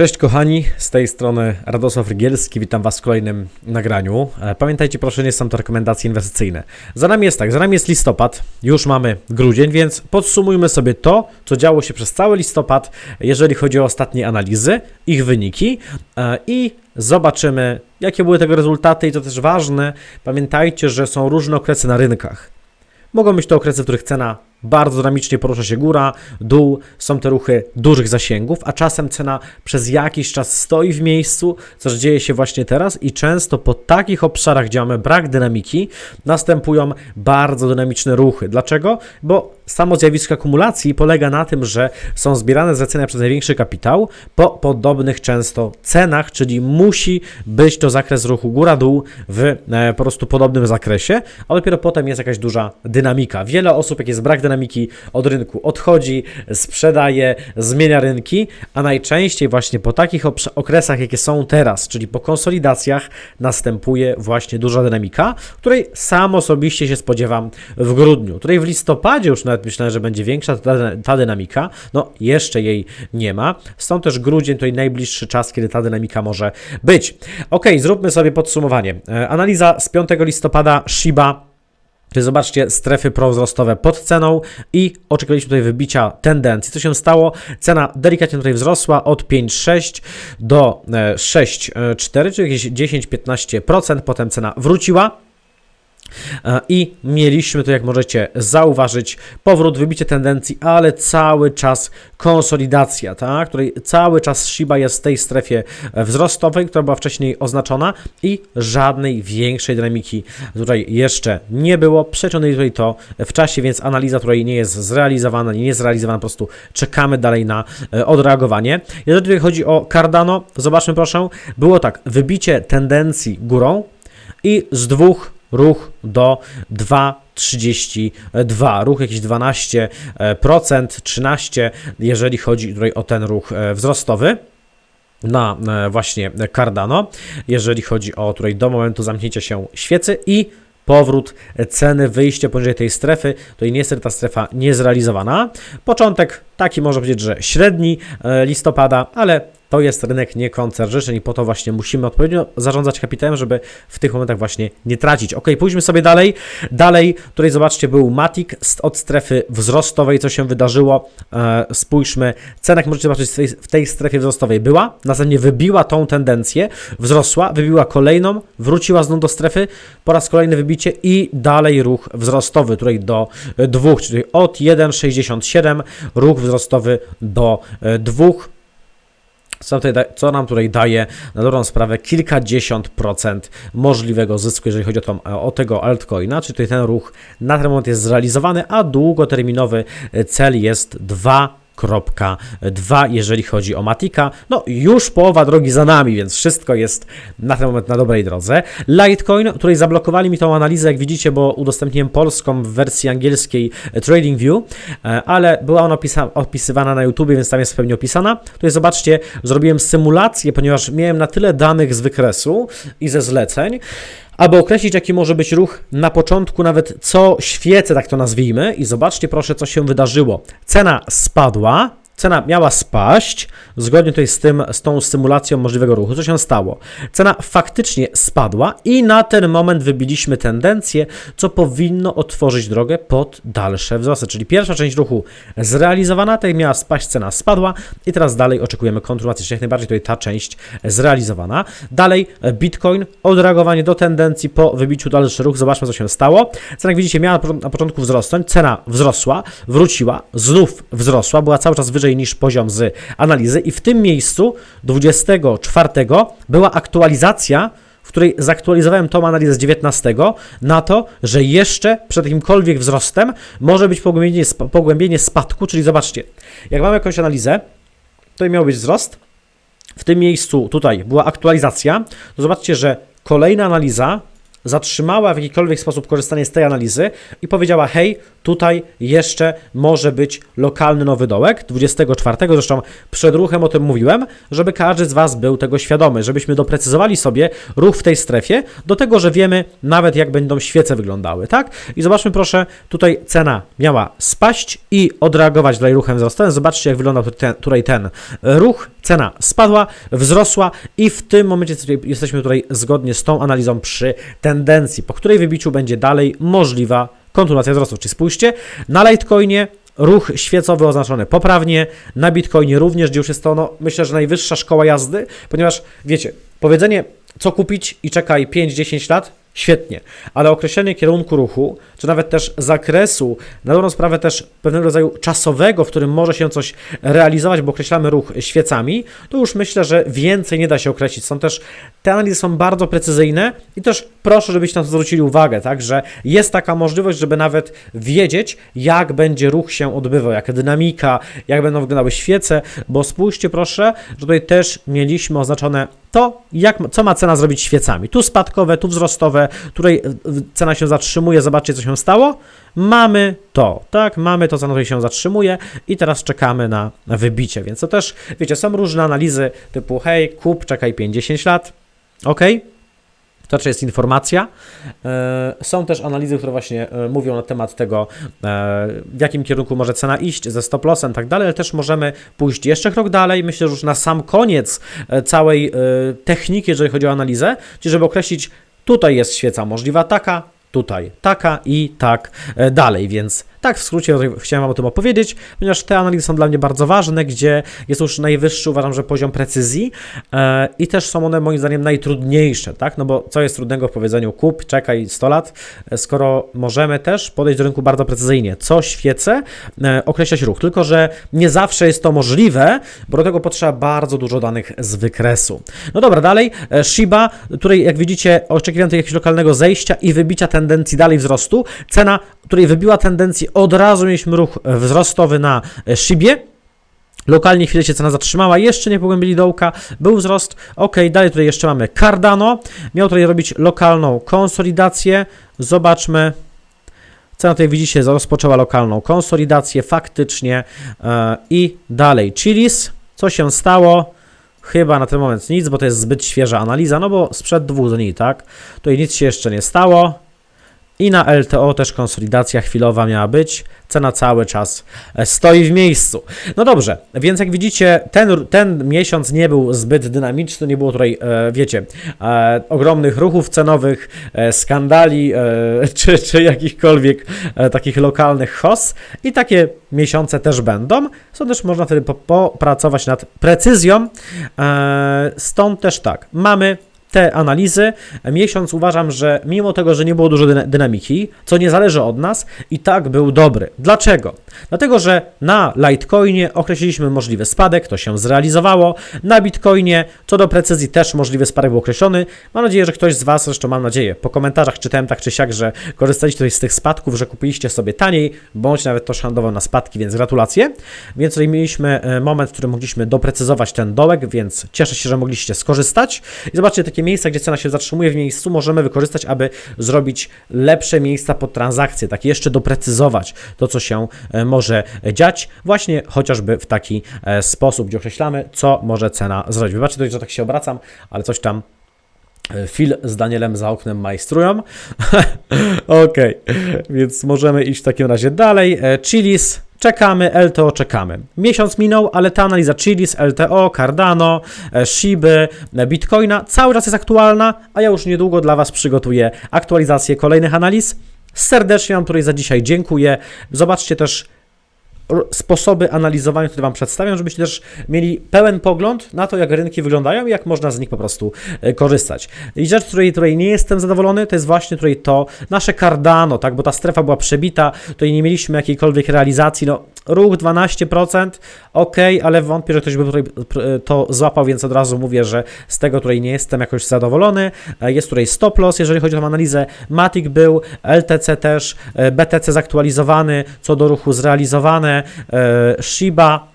Cześć kochani, z tej strony Radosław Rygielski, witam Was w kolejnym nagraniu. E, Pamiętajcie proszę, nie są to rekomendacje inwestycyjne. Za nami jest tak, za nami jest listopad, już mamy grudzień, więc podsumujmy sobie to, co działo się przez cały listopad, jeżeli chodzi o ostatnie analizy, ich wyniki e, i zobaczymy, jakie były tego rezultaty i to też ważne, pamiętajcie, że są różne okresy na rynkach. Mogą być to okresy, w których cena bardzo dynamicznie porusza się góra, dół, są te ruchy dużych zasięgów, a czasem cena przez jakiś czas stoi w miejscu, co dzieje się właśnie teraz i często po takich obszarach, gdzie mamy brak dynamiki, następują bardzo dynamiczne ruchy. Dlaczego? Bo samo zjawisko akumulacji polega na tym, że są zbierane zlecenia przez największy kapitał po podobnych często cenach, czyli musi być to zakres ruchu góra-dół w e, po prostu podobnym zakresie, a dopiero potem jest jakaś duża dynamika. Wiele osób, jak jest brak dynamiki od rynku, odchodzi, sprzedaje, zmienia rynki, a najczęściej właśnie po takich okresach, jakie są teraz, czyli po konsolidacjach, następuje właśnie duża dynamika, której sam osobiście się spodziewam w grudniu, której w listopadzie już nawet myślałem, że będzie większa ta, ta dynamika, no jeszcze jej nie ma, stąd też grudzień to najbliższy czas, kiedy ta dynamika może być. Ok, zróbmy sobie podsumowanie. E, Analiza z 5 listopada Shiba zobaczcie, strefy prowzrostowe pod ceną i oczekiwaliśmy tutaj wybicia tendencji. Co się stało? Cena delikatnie tutaj wzrosła od 5,6 do e, 6,4, czyli jakieś 10-15%. Potem cena wróciła. E, I mieliśmy tu, jak możecie zauważyć, powrót, wybicie tendencji, ale cały czas konsolidacja, tak? której cały czas Shiba jest w tej strefie wzrostowej, która była wcześniej oznaczona i żadnej większej dynamiki tutaj jeszcze nie było. Przeciągnęli tutaj to w czasie, więc analiza której nie jest zrealizowana, nie jest zrealizowana, po prostu czekamy dalej na e, odreagowanie. Jeżeli tutaj chodzi o Cardano, zobaczmy proszę, było tak, wybicie tendencji górą i z dwóch ruch do 2,32. Ruch jakieś 12%, 13%, jeżeli chodzi tutaj o ten ruch e, wzrostowy na e, właśnie Cardano, jeżeli chodzi o tutaj do momentu zamknięcia się świecy i powrót ceny, wyjście poniżej tej strefy, to i niestety ta strefa niezrealizowana. Początek taki może powiedzieć, że średni e, listopada, ale to jest rynek nie koncert życzeń i po to właśnie musimy odpowiednio zarządzać kapitałem, żeby w tych momentach właśnie nie tracić. Ok, pójdźmy sobie dalej. Dalej, tutaj zobaczcie, był Matic od strefy wzrostowej, co się wydarzyło. E, spójrzmy, cena, jak możecie zobaczyć, w tej, strefie wzrostowej była, następnie wybiła tą tendencję, wzrosła, wybiła kolejną, wróciła znów do strefy, po raz kolejny wybicie i dalej ruch wzrostowy, tutaj do 2, czyli od 1,67 ruch wzrostowy do 2 co, tutaj da, co nam tutaj daje na dobrą sprawę kilkadziesiąt procent możliwego zysku, jeżeli chodzi o, tą, o tego altcoina, czyli tutaj ten ruch na ten moment jest zrealizowany, a długoterminowy cel jest 2 2, jeżeli chodzi o Matika. No, już połowa drogi za nami, więc wszystko jest na ten moment na dobrej drodze. Litecoin, której zablokowali mi tą analizę, jak widzicie, bo udostępniłem polską w wersji angielskiej TradingView, e, ale była ona opisa- opisywana na YouTube, więc tam jest pewnie opisana. Tutaj zobaczcie, zrobiłem symulację, ponieważ miałem na tyle danych z wykresu i ze zleceń, aby określić, jaki może być ruch na początku, nawet co świece, tak to nazwijmy. I zobaczcie proszę, co się wydarzyło. Cena spadła, cena miała spaść, zgodnie tutaj z, tym, z tą symulacją możliwego ruchu. Co się stało? Cena faktycznie spadła i na ten moment wybiliśmy tendencję, co powinno otworzyć drogę pod dalsze wzrosty. Czyli pierwsza część ruchu zrealizowana, tutaj miała spaść, cena spadła i teraz dalej oczekujemy kontynuacji, czyli jak najbardziej tutaj ta część zrealizowana. Dalej Bitcoin, odreagowanie do tendencji po wybiciu dalszy ruch. Zobaczmy, co się stało. Cena, jak widzicie, miała na początku wzrosnąć, cena wzrosła, wróciła, znów wzrosła, była cały czas wyżej niż poziom z analizy. I w tym miejscu 24 była aktualizacja, w której zaktualizowałem tą analizę z 19 na to, że jeszcze przed jakimkolwiek wzrostem może być pogłębienie, pogłębienie spadku, czyli zobaczcie, jak mamy jakąś analizę, tutaj miał być wzrost, w tym miejscu tutaj była aktualizacja, to zobaczcie, że kolejna analiza zatrzymała w jakikolwiek sposób korzystanie z tej analizy i powiedziała: Hej, tutaj jeszcze może być lokalny nowy dołek 24, zresztą przed ruchem o tym mówiłem, żeby każdy z Was był tego świadomy, żebyśmy doprecyzowali sobie ruch w tej strefie do tego, że wiemy nawet jak będą świece wyglądały, tak? I zobaczmy proszę, tutaj cena miała spaść i odreagować dalej ruchem wzrostowym. Zobaczcie jak wyglądał ten, tutaj ten ruch, cena spadła, wzrosła i w tym momencie jesteśmy tutaj zgodnie z tą analizą przy tendencji, po której wybiciu będzie dalej możliwa kontynuacja wzrostu. Czy spójrzcie, na Litecoinie ruch świecowy oznaczony poprawnie, na Bitcoinie również, gdzie już jest to, no, myślę, że najwyższa szkoła jazdy, ponieważ wiecie, powiedzenie co kupić i czekaj 5-10 lat, świetnie, ale określenie kierunku ruchu, czy nawet też zakresu, na dobrą sprawę też pewnego rodzaju czasowego, w którym może się coś realizować, bo określamy ruch świecami, to już myślę, że więcej nie da się określić. Są też, te analizy są bardzo precyzyjne i też proszę, żebyście na to zwrócili uwagę, tak, że jest taka możliwość, żeby nawet wiedzieć, jak będzie ruch się odbywał, jaka dynamika, jak będą wyglądały świece, bo spójrzcie proszę, że tutaj też mieliśmy oznaczone to, jak, co ma cena zrobić świecami. Tu spadkowe, tu wzrostowe, tutaj y, cena się zatrzymuje, zobaczcie co się stało. Mamy to, tak, mamy to, co na tutaj się zatrzymuje i teraz czekamy na wybicie, więc to też, wiecie, są różne analizy typu hej, kup, czekaj 5-10 lat, ok? To też jest informacja. E, Są też analizy, które właśnie e, mówią na temat tego, e, w jakim kierunku może cena iść, ze stop lossem i tak dalej, ale też możemy pójść jeszcze krok dalej. Myślę, że już na sam koniec całej techniki, jeżeli chodzi o analizę, czyli żeby określić, tutaj jest świeca możliwa taka, tutaj taka i tak dalej, więc tak w skrócie chciałem Wam o tym opowiedzieć, ponieważ te analizy są dla mnie bardzo ważne, gdzie jest już najwyższy, uważam, że poziom precyzji e, i też są one moim zdaniem najtrudniejsze, tak, no bo co jest trudnego w powiedzeniu kup, czekaj 100 lat, e, skoro możemy też podejść do rynku bardzo precyzyjnie, co świece, określać ruch, tylko że nie zawsze jest to możliwe, bo do tego potrzeba bardzo dużo danych z wykresu. No dobra, dalej, e, Shiba, której jak widzicie oczekiwałem jakiegoś lokalnego zejścia i wybicia tendencji dalej wzrostu, cena, której wybiła tendencję od razu mieliśmy ruch wzrostowy na e, Shibie. Lokalnie chwilę się cena zatrzymała, jeszcze nie pogłębili dołka, był wzrost. Ok, dalej tutaj jeszcze mamy Cardano. Miał tutaj robić lokalną konsolidację. Zobaczmy. Cena tutaj widzicie rozpoczęła lokalną konsolidację faktycznie e, i dalej Chilis. Co się stało? Chyba na ten moment nic, bo to jest zbyt świeża analiza, no bo sprzed dwóch dni, tak? Tutaj nic się jeszcze nie stało. I na LTO też konsolidacja chwilowa miała być. Cena cały czas e, stoi w miejscu. No dobrze, więc jak widzicie, ten, ten miesiąc nie był zbyt dynamiczny, nie było tutaj, e, wiecie, e, ogromnych ruchów cenowych, skandali, czy, czy jakichkolwiek takich lokalnych hos. I takie miesiące też będą. Są też można wtedy po, popracować nad precyzją. Stąd też tak, mamy te analizy, miesiąc uważam, że mimo tego, że nie było dużo dyna- dynamiki, co nie zależy od nas, i tak był dobry. Dlaczego? Dlatego, że na Litecoinie określiliśmy możliwy spadek, to się zrealizowało. Na Bitcoinie, co do precyzji, też możliwy spadek był określony. Mam nadzieję, że ktoś z Was, zresztą mam nadzieję, po komentarzach czytałem tak czy siak, że korzystaliście z tych spadków, że kupiliście sobie taniej, bądź nawet to handlował na spadki, więc gratulacje. Więc tutaj mieliśmy e, moment, w którym mogliśmy doprecyzować ten dołek, więc cieszę się, że mogliście skorzystać. I zobaczcie, takie miejsca, gdzie cena się zatrzymuje w miejscu, możemy wykorzystać, aby zrobić lepsze miejsca pod transakcje, tak jeszcze doprecyzować to, co się e, może dziać, właśnie chociażby w taki e, sposób, gdzie określamy, co może cena zrobić. Wybaczcie, że tak się obracam, ale coś tam e, Phil z Danielem za oknem majstrują. Okej, więc możemy iść w takim razie dalej. Chilis, czekamy, LTO czekamy. Miesiąc minął, ale ta analiza Chilis, LTO, Cardano, e, Shiby, e, Bitcoina cały czas jest aktualna, a ja już niedługo dla Was przygotuję aktualizację kolejnych analiz. Serdecznie Wam tutaj za dzisiaj dziękuję. Zobaczcie też sposoby analizowania, które Wam przedstawiam, żebyście też mieli pełen pogląd na to, jak rynki wyglądają i jak można z nich po prostu e, korzystać. I rzecz, której, której nie jestem zadowolony, to jest właśnie tutaj to nasze Cardano, tak, bo ta strefa była przebita, tutaj nie mieliśmy jakiejkolwiek realizacji, no ruch 12%, ok, ale wątpię, że ktoś by tutaj pr- to złapał, więc od razu mówię, że z tego tutaj nie jestem jakoś zadowolony. E, Jest tutaj stop loss, jeżeli chodzi o tą analizę. Matic był, LTC też, e, BTC zaktualizowany, co do ruchu zrealizowane, e, Shiba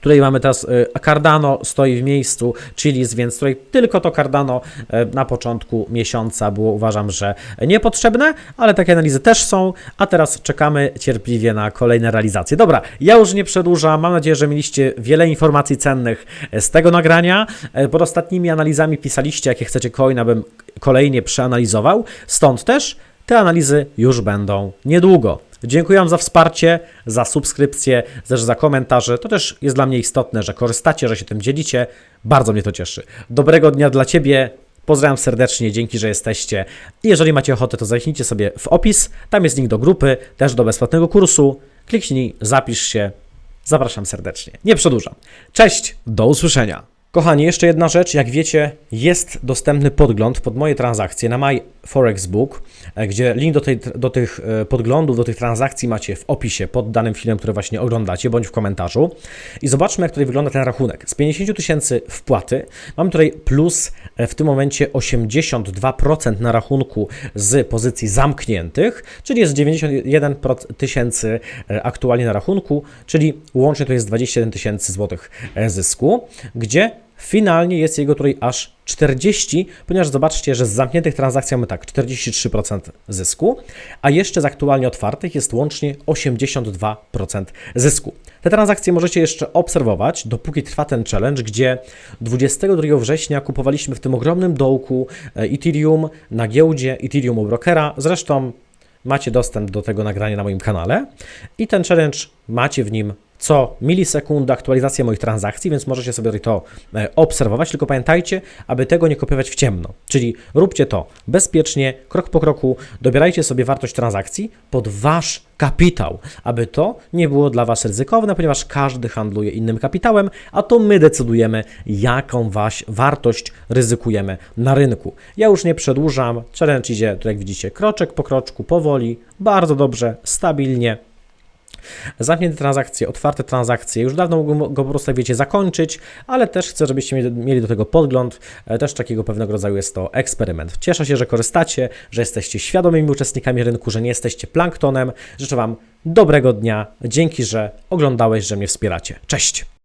Tutaj mamy teraz y, Cardano stoi w miejscu, Chilis, więc tutaj tylko to Cardano y, na początku miesiąca było uważam, że niepotrzebne, ale takie analizy też są, a teraz czekamy cierpliwie na kolejne realizacje. Dobra, ja już nie przedłużam, mam nadzieję, że mieliście wiele informacji cennych z tego nagrania. Pod ostatnimi analizami pisaliście, jakie chcecie coin, abym kolejnie przeanalizował, stąd też te analizy już będą niedługo. Dziękuję za wsparcie, za subskrypcję, też za komentarze. To też jest dla mnie istotne, że korzystacie, że się tym dzielicie. Bardzo mnie to cieszy. Dobrego dnia dla Ciebie. Pozdrawiam serdecznie, dzięki, że jesteście. Jeżeli macie ochotę, to zajrzyjcie sobie w opis. Tam jest link do grupy, też do bezpłatnego kursu. Kliknij, zapisz się. Zapraszam serdecznie. Nie przedłużam. Cześć, do usłyszenia. Kochani, jeszcze jedna rzecz. Jak wiecie, jest dostępny podgląd pod moje transakcje na My Forex Book, e, gdzie link do, tej, do tych e, podglądów, do tych transakcji macie w opisie pod danym filmem, który właśnie oglądacie, bądź w komentarzu. I zobaczmy, jak tutaj wygląda ten rachunek. Z 50 tysięcy wpłaty mam tutaj plus e, w tym momencie 82% na rachunku z pozycji zamkniętych, czyli jest 91 tysięcy aktualnie na rachunku, czyli łącznie to jest 21 tysięcy złotych zysku, gdzie finalnie jest jego tutaj aż 40, ponieważ zobaczcie, że z zamkniętych transakcji mamy tak 43% zysku, a jeszcze z aktualnie otwartych jest łącznie 82% zysku. Te transakcje możecie jeszcze obserwować, dopóki trwa ten challenge, gdzie 22 września kupowaliśmy w tym ogromnym dołku e, Ethereum na giełdzie Ethereum u brokera. Zresztą macie dostęp do tego nagrania na moim kanale i ten challenge macie w nim co milisekundę aktualizację moich transakcji, więc możecie sobie to e, obserwować, tylko pamiętajcie, aby tego nie kopiować w ciemno. Czyli róbcie to bezpiecznie, krok po kroku, dobierajcie sobie wartość transakcji pod wasz kapitał, aby to nie było dla was ryzykowne, ponieważ każdy handluje innym kapitałem, a to my decydujemy, jaką waś wartość ryzykujemy na rynku. Ja już nie przedłużam, challenge idzie, tu jak widzicie, kroczek po kroczku, powoli, bardzo dobrze, stabilnie. Zamknięte transakcje, otwarte transakcje, już dawno mogłem go po prostu, wiecie, zakończyć, ale też chcę, żebyście mieli- mieli do tego podgląd. E, Też takiego pewnego rodzaju jest to eksperyment. Cieszę się, że korzystacie, że jesteście świadomymi uczestnikami rynku, że nie jesteście planktonem. Życzę Wam dobrego dnia. Dzięki, że oglądałeś, że mnie wspieracie. Cześć!